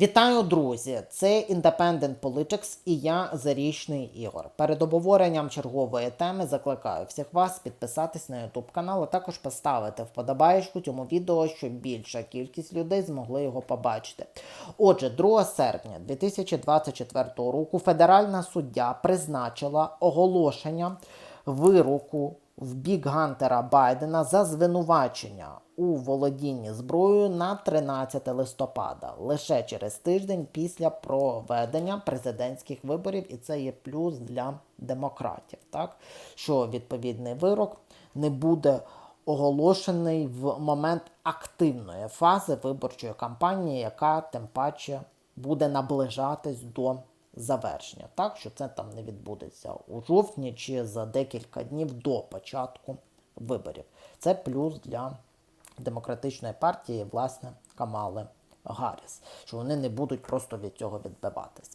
Вітаю, друзі! Це Independent Politics і я Зарічний Ігор. Перед обговоренням чергової теми закликаю всіх вас підписатись на YouTube канал, а також поставити вподобаєчку цьому відео, щоб більша кількість людей змогли його побачити. Отже, 2 серпня 2024 року федеральна суддя призначила оголошення вироку в бік Гантера Байдена за звинувачення у володінні зброєю на 13 листопада, лише через тиждень після проведення президентських виборів, і це є плюс для демократів, так? Що відповідний вирок не буде оголошений в момент активної фази виборчої кампанії, яка тим паче буде наближатись до завершення, так що це там не відбудеться у жовтні чи за декілька днів до початку виборів. Це плюс для демократичної партії, власне, Камали Гарріс, що вони не будуть просто від цього відбиватись.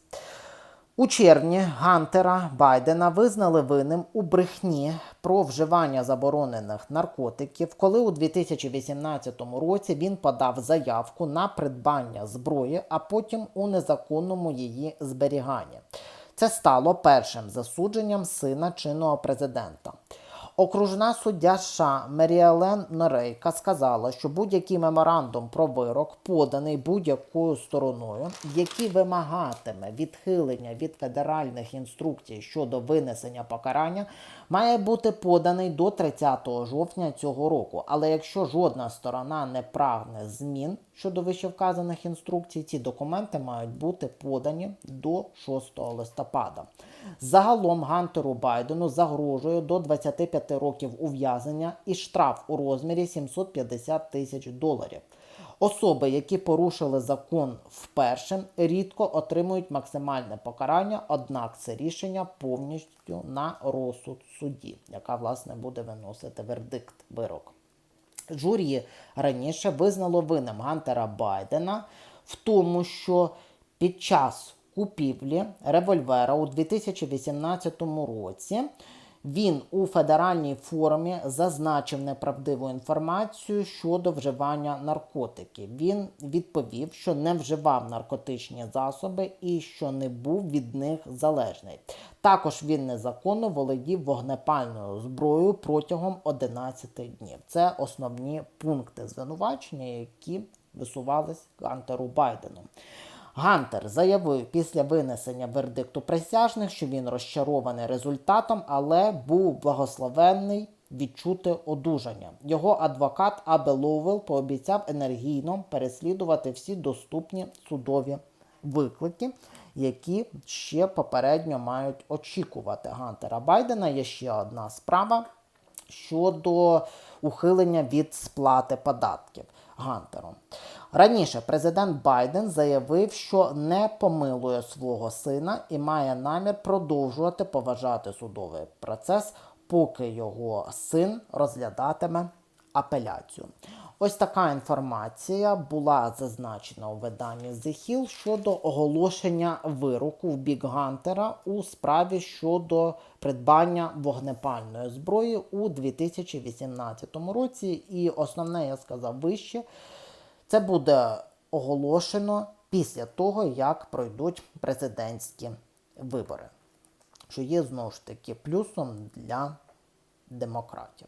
У червні Гантера Байдена визнали винним у брехні про вживання заборонених наркотиків, коли у 2018 році він подав заявку на придбання зброї, а потім у незаконному її зберіганні. Це стало першим засудженням сина чинного президента. Окружна суддя США Меріален Норейка сказала, що будь-який меморандум про вирок, поданий будь-якою стороною, який вимагатиме відхилення від федеральних інструкцій щодо винесення покарання, має бути поданий до 30 жовтня цього року. Але якщо жодна сторона не прагне змін щодо вищевказаних інструкцій, ці документи мають бути подані до 6 листопада. Загалом Гантеру Байдену загрожує до 25 років ув'язнення і штраф у розмірі 750 тисяч доларів. Особи, які порушили закон вперше, рідко отримують максимальне покарання, однак це рішення повністю на розсуд судді, яка власне буде виносити вердикт вирок. Журі раніше визнало винним Гантера Байдена в тому, що під час купівлі револьвера у 2018 році він у федеральній формі зазначив неправдиву інформацію щодо вживання наркотиків. Він відповів, що не вживав наркотичні засоби і що не був від них залежний. Також він незаконно володів вогнепальною зброєю протягом 11 днів. Це основні пункти звинувачення, які висувались Гантеру Байдену. Гантер заявив після винесення вердикту присяжних, що він розчарований результатом, але був благословенний відчути одужання. Його адвокат Абе Лоуел пообіцяв енергійно переслідувати всі доступні судові виклики, які ще попередньо мають очікувати Гантера Байдена. Є ще одна справа щодо ухилення від сплати податків Гантером. Раніше президент Байден заявив, що не помилує свого сина і має намір продовжувати поважати судовий процес, поки його син розглядатиме апеляцію. Ось така інформація була зазначена у виданні The Hill щодо оголошення вироку в бік Гантера у справі щодо придбання вогнепальної зброї у 2018 році. І основне, я сказав вище, це буде оголошено після того, як пройдуть президентські вибори, що є знову ж таки плюсом для демократів.